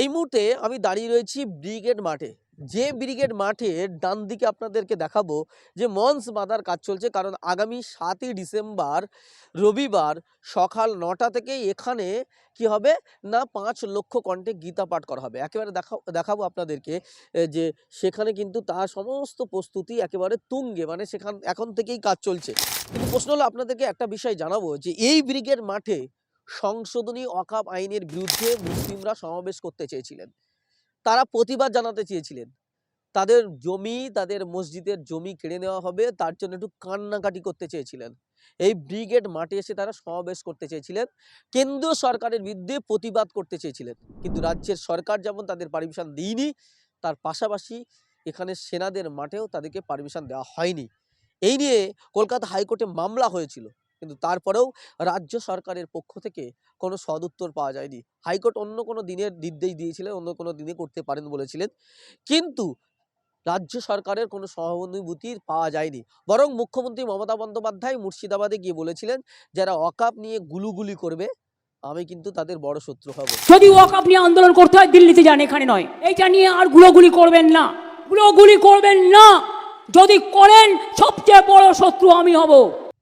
এই মুহূর্তে আমি দাঁড়িয়ে রয়েছি ব্রিগেড মাঠে। যে ব্রিগেড মাঠে ডান দিকে আপনাদেরকে দেখাবো যে মঞ্চ বাঁধার কাজ চলছে, কারণ আগামী সাতই ডিসেম্বর রবিবার সকাল নটা থেকে এখানে কি হবে? না, পাঁচ লক্ষ কণ্ঠে গীতা পাঠ করা হবে। একেবারে দেখা, দেখাবো আপনাদেরকে যে সেখানে কিন্তু তার সমস্ত প্রস্তুতি একেবারে তুঙ্গে মানে সেখান, এখন থেকেই কাজ চলছে। কিন্তু প্রশ্ন হলো আপনাদেরকে একটা বিষয় জানাব যে এই ব্রিগেড মাঠে সংশোধনী অকাপ আইনের বিরুদ্ধে মুসলিমরা সমাবেশ করতে চেয়েছিলেন। তারা প্রতিবাদ জানাতে চেয়েছিলেন। তাদের জমি, তাদের মসজিদের জমি কেড়ে নেওয়া হবে, তার জন্য একটু কান্নাকাটি করতে চেয়েছিলেন। এই ব্রিগেড মাঠে এসে তারা সমাবেশ করতে চেয়েছিলেন। কেন্দ্রীয় সরকারের বিরুদ্ধে প্রতিবাদ করতে চেয়েছিলেন। কিন্তু রাজ্যের সরকার যেমন তাদের পারমিশন দিইনি তার পাশাপাশি এখানে সেনাদের মাঠেও তাদেরকে পারমিশন দেওয়া হয়নি। এই নিয়ে কলকাতা হাইকোর্টে মামলা হয়েছিল। কিন্তু তারপরেও রাজ্য সরকারের পক্ষ থেকে কোনো সদুত্তর পাওয়া যায়নি। হাইকোর্ট অন্য কোনো দিনের নির্দেশ দিয়েছিলেন, অন্য কোনো দিনে করতে পারেন বলেছিলেন। কিন্তু রাজ্য সরকারের কোনো সহানুভূতি পাওয়া যায়নি। বরং মুখ্যমন্ত্রী মমতা বন্দ্যোপাধ্যায় মুর্শিদাবাদে গিয়ে বলেছিলেন, যারা অকাপ নিয়ে গুলুগুলি করবে, আমি কিন্তু তাদের বড় শত্রু হব। যদি ওয়াকাপ নিয়ে আন্দোলন করতে হয়, দিল্লিতে যান, এখানে নয়। এইটা নিয়ে আর গুলোগুলি করবেন না। গুলোগুলি করবেন না। যদি করেন, সবচেয়ে বড় শত্রু আমি হব।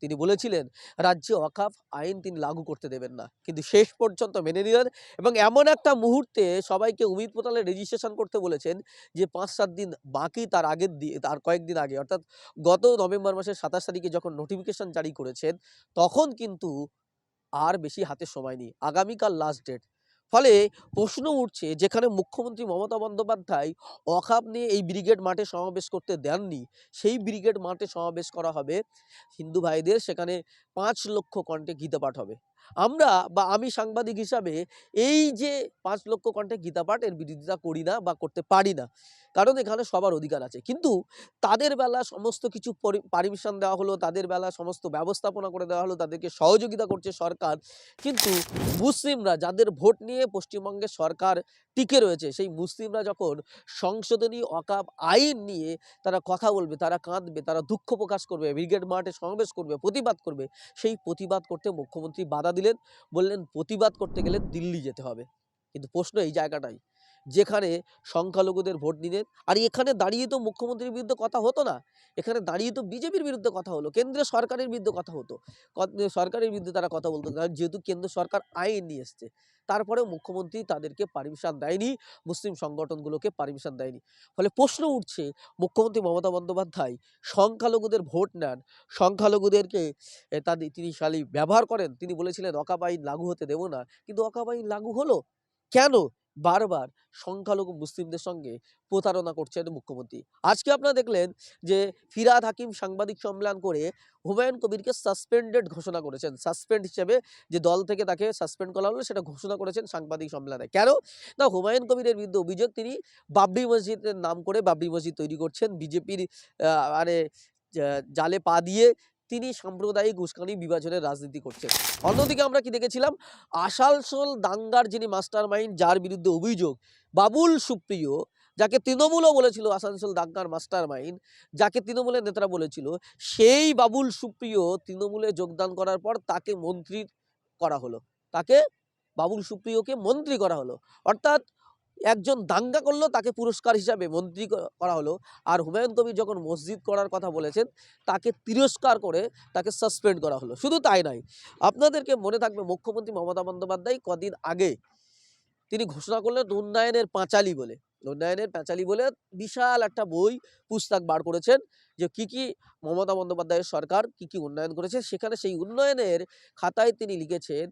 তিনি বলেছিলেন, রাজ্যে অকাফ আইন তিনি লাগু করতে দেবেন না। কিন্তু শেষ পর্যন্ত মেনে নিলেন এবং এমন একটা মুহূর্তে সবাইকে উমিদ পোতালে রেজিস্ট্রেশন করতে বলেছেন যে, পাঁচ সাত দিন বাকি তার আগের তার কয়েকদিন আগে, অর্থাৎ গত নভেম্বর মাসের সাতাশ তারিখে যখন নোটিফিকেশন জারি করেছেন, তখন কিন্তু আর বেশি হাতে সময় নেই। আগামীকাল লাস্ট ডেট ফলে প্রশ্ন উঠছে যেখানে মুখ্যমন্ত্রী মমতা বন্দ্যোপাধ্যায় অকাপ নিয়ে এই ব্রিগেড মাঠে সমাবেশ করতে দেননি। সেই ব্রিগেড মাঠে সমাবেশ করা হবে। হিন্দু ভাইদের সেখানে পাঁচ লক্ষ কণ্ঠে গীতা পাঠ হবে। আমরা বা আমি সাংবাদিক হিসাবে এই যে পাঁচ লক্ষ কণ্ঠে গীতা পাঠ, এর বিরোধিতা করি না বা করতে পারি না। কারণ এখানে সবার অধিকার আছে। কিন্তু তাদের বেলা সমস্ত কিছু পারমিশন দেওয়া হলো, তাদের বেলা সমস্ত ব্যবস্থাপনা করে দেওয়া হলো, তাদেরকে সহযোগিতা করছে সরকার। কিন্তু মুসলিমরা যাদের ভোট নিয়ে পশ্চিমবঙ্গের সরকার টিকে রয়েছে, সেই মুসলিমরা যখন সংশোধনী অকাপ আইন নিয়ে তারা কথা বলবে, তারা কাঁদবে, তারা দুঃখ প্রকাশ করবে, ব্রিগেড মাঠে সমাবেশ করবে, প্রতিবাদ করবে, সেই প্রতিবাদ করতে মুখ্যমন্ত্রী বাধা দিলেন, বললেন, প্রতিবাদ করতে গেলে দিল্লি যেতে হবে। কিন্তু প্রশ্ন এই জায়গাটাই, যেখানে সংখ্যালঘুদের ভোট নিলেন, আর এখানে দাঁড়িয়ে তো মুখ্যমন্ত্রীর বিরুদ্ধে কথা হতো না, এখানে দাঁড়িয়ে তো বিজেপির বিরুদ্ধে কথা হলো, কেন্দ্রীয় সরকারের বিরুদ্ধে কথা হতো সরকারের বিরুদ্ধে তারা কথা বলতো যেহেতু কেন্দ্র সরকার আইন নিয়ে এসছে। তারপরেও মুখ্যমন্ত্রী তাদেরকে পারমিশন দেয়নি, মুসলিম সংগঠনগুলোকে পারমিশন দেয়নি। ফলে প্রশ্ন উঠছে, মুখ্যমন্ত্রী মমতা বন্দ্যোপাধ্যায় সংখ্যালঘুদের ভোট নেন, সংখ্যালঘুদেরকে তাদের তিনি শালি ব্যবহার করেন, তিনি বলেছিলেন অকাপ আইন লাগু হতে দেব না। কিন্তু অকাপ আইন লাগু হলো? কেন? বারবার সংখ্যালঘু মুসলিমদের সঙ্গে প্রতারণা করছেন মুখ্যমন্ত্রী। আজকে আপনারা দেখলেন যে ফিরাদ হাকিম সাংবাদিক সম্মেলন করে হুমায়ুন কবিরকে সাসপেন্ডেড ঘোষণা করেছেন। সাসপেন্ড হিসেবে যে দল থেকে তাকে সাসপেন্ড করা হলো সেটা ঘোষণা করেছেন সাংবাদিক সম্মেলনে। কেন? না, হুমায়ুন কবিরের বিরুদ্ধে অভিযোগ তিনি বাবরি মসজিদের নাম করে বাবরি মসজিদ তৈরি করছেন। বিজেপির মানে জালে পা দিয়ে তিনি সাম্প্রদায়িক উস্কানি বিভাজনের রাজনীতি করছেন। অন্যদিকে আমরা কি দেখেছিলাম? আসানসোল দাঙ্গার যিনি মাস্টার মাইন্ড যার বিরুদ্ধে অভিযোগ, বাবুল সুপ্রিয়, যাকে তৃণমূলও বলেছিল আসানসোল দাঙ্গার মাস্টার মাইন্ড যাকে তৃণমূলের নেতারা বলেছিল, সেই বাবুল সুপ্রিয় তৃণমূলে যোগদান করার পর তাকে মন্ত্রী করা হলো। তাকে বাবুল সুপ্রিয়কে মন্ত্রী করা হলো। অর্থাৎ একজন দাঙ্গা করল, তাকে পুরস্কার হিসাবে মন্ত্রী করা হলো। আর হুমায়ুন কবির যখন মসজিদ করার কথা বলেছেন, তাকে তিরস্কার করে তাকে সাসপেন্ড করা হলো। শুধু তাই নয়, আপনাদেরকে মনে থাকবে মুখ্যমন্ত্রী মমতা বন্দ্যোপাধ্যায় কদিন আগে তিনি ঘোষণা করলেন উন্নয়নের পাঁচালি বলে। উন্নয়নের পাঁচালি বলে বিশাল একটা বই পুস্তক বার করেছেন যে কি কি মমতা বন্দ্যোপাধ্যায়ের সরকার কি কি উন্নয়ন করেছে। সেখানে সেই উন্নয়নের খাতায় তিনি লিখেছেন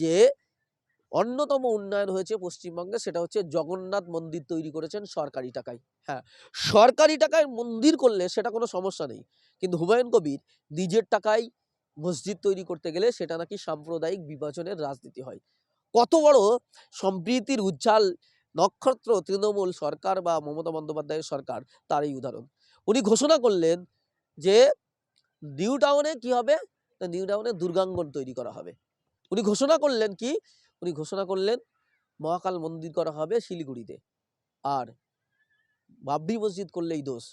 যে অন্যতম উন্নয়ন হয়েছে পশ্চিমবঙ্গে, সেটা হচ্ছে জগন্নাথ মন্দির তৈরি করেছেন সরকারি টাকায়। হ্যাঁ সরকারি টাকায় মন্দির করলে সেটা কোনো সমস্যা নেই। কিন্তু হুমায়ুন কবির নিজের টাকায় মসজিদ তৈরি করতে গেলে সেটা নাকি সাম্প্রদায়িক বিভাজনের রাজনীতি হয়। কত বড় সম্প্রীতির উজ্জ্বাল নক্ষত্র তৃণমূল সরকার বা মমতা বন্দ্যোপাধ্যায়ের সরকার, তার এই উদাহরণ। উনি ঘোষণা করলেন যে নিউ টাউনে কি হবে? নিউ টাউনে দুর্গাঙ্গন তৈরি করা হবে। উনি ঘোষণা করলেন কি উনি ঘোষণা করলেন, মহাকাল মন্দির করা হবে শিলিগুড়িতে। আর বাবরি মসজিদ করলেই দোষ।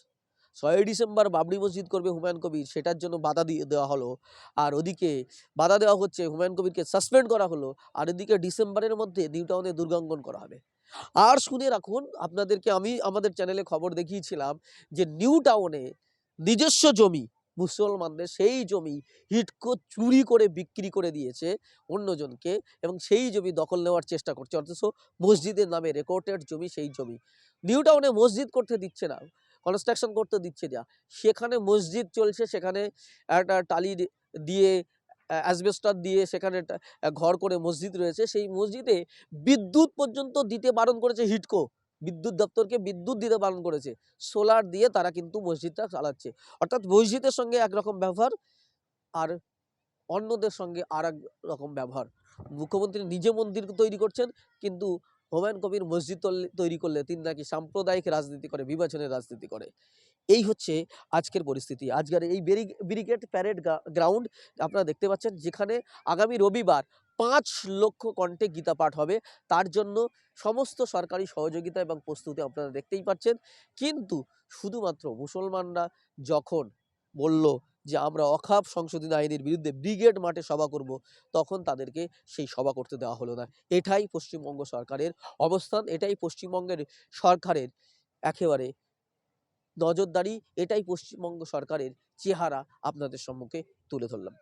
ছয়ই ডিসেম্বর বাবরি মসজিদ করবে হুমায়ুন কবির, সেটার জন্য বাধা দিয়ে দেওয়া হলো। আর ওদিকে বাধা দেওয়া হচ্ছে, হুমায়ুন কবিরকে সাসপেন্ড করা হলো। আর এদিকে ডিসেম্বরের মধ্যে নিউ টাউনে দুর্গাঙ্গন করা হবে। আর শুনে রাখুন, আপনাদেরকে আমি আমাদের চ্যানেলে খবর দেখিয়েছিলাম যে নিউ টাউনে নিজস্ব জমি মুসলমানদের সেই জমি হিটকো চুরি করে বিক্রি করে দিয়েছে অন্যজনকে এবং সেই জমি দখল নেওয়ার চেষ্টা করছে। অথচ মসজিদের নামে রেকর্ডেড জমি সেই জমি। নিউ টাউনে মসজিদ করতে দিচ্ছে না কনস্ট্রাকশন করতে দিচ্ছে না। সেখানে মসজিদ চলছে, সেখানে একটা টালি দিয়ে অ্যাসবেস্টার দিয়ে সেখানে ঘর করে মসজিদ রয়েছে। সেই মসজিদে বিদ্যুৎ পর্যন্ত দিতে বারণ করেছে হিটকো বিদ্যুৎ দপ্তরকে বিদ্যুৎ দিতে বারণ করেছে। সোলার দিয়ে তারা কিন্তু মসজিদটা চালাচ্ছে। অর্থাৎ মসজিদের সঙ্গে একরকম ব্যবহার আর অন্যদের সঙ্গে আর রকম ব্যবহার। মুখ্যমন্ত্রী নিজে মন্দির তৈরি করছেন, কিন্তু হুমায়ুন কবির মসজিদ তৈরি করলে তিনি নাকি সাম্প্রদায়িক রাজনীতি করে, বিভাজনের রাজনীতি করে। এই হচ্ছে আজকের পরিস্থিতি। আজকের এই ব্রিগেড প্যারেড গ্রাউন্ড আপনারা দেখতে পাচ্ছেন, যেখানে আগামী রবিবার পাঁচ লক্ষ কণ্ঠে গীতা পাঠ হবে। তার জন্য সমস্ত সরকারি সহযোগিতা এবং প্রস্তুতি আপনারা দেখতেই পাচ্ছেন। কিন্তু শুধুমাত্র মুসলমানরা যখন বলল যে আমরা অখাপ সংশোধনী আইনের বিরুদ্ধে ব্রিগেড মাঠে সভা করব, তখন তাদেরকে সেই সভা করতে দেওয়া হলো না। এটাই পশ্চিমবঙ্গ সরকারের অবস্থান, এটাই পশ্চিমবঙ্গের সরকারের একেবারে নজরদারি, এটাই পশ্চিমবঙ্গ সরকারের চেহারা আপনাদের সম্মুখে তুলে ধরলাম।